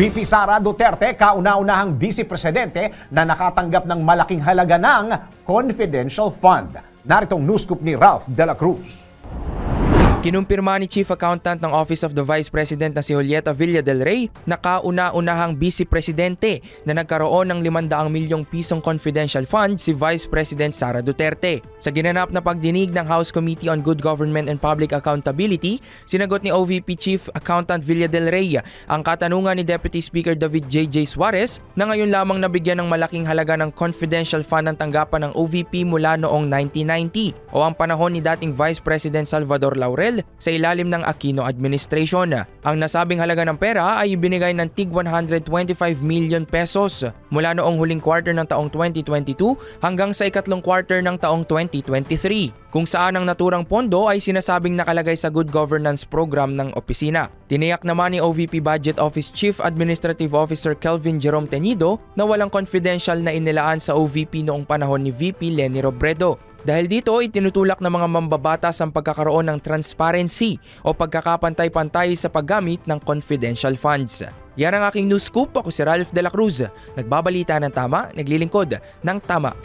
VP Sara Duterte, kauna-unahang vice presidente na nakatanggap ng malaking halaga ng confidential fund. Naritong news ni Ralph De La Cruz. Kinumpirma ni Chief Accountant ng Office of the Vice President na si Julieta Villa del Rey na kauna-unahang Vice Presidente na nagkaroon ng 500 milyong pisong confidential fund si Vice President Sara Duterte. Sa ginanap na pagdinig ng House Committee on Good Government and Public Accountability, sinagot ni OVP Chief Accountant Villa del Rey ang katanungan ni Deputy Speaker David J.J. Suarez na ngayon lamang nabigyan ng malaking halaga ng confidential fund ang tanggapan ng OVP mula noong 1990 o ang panahon ni dating Vice President Salvador Laurel sa ilalim ng Aquino administration. Ang nasabing halaga ng pera ay ibinigay ng tig 125 million pesos mula noong huling quarter ng taong 2022 hanggang sa ikatlong quarter ng taong 2023 kung saan ang naturang pondo ay sinasabing nakalagay sa good governance program ng opisina. Tiniyak naman ni OVP Budget Office Chief Administrative Officer Kelvin Jerome Tenido na walang confidential na inilaan sa OVP noong panahon ni VP Lenny Robredo. Dahil dito, itinutulak ng mga mambabatas ang pagkakaroon ng transparency o pagkakapantay-pantay sa paggamit ng confidential funds. Yan ang aking news scoop. Ako si Ralph De La Cruz. Nagbabalita ng tama, naglilingkod ng tama.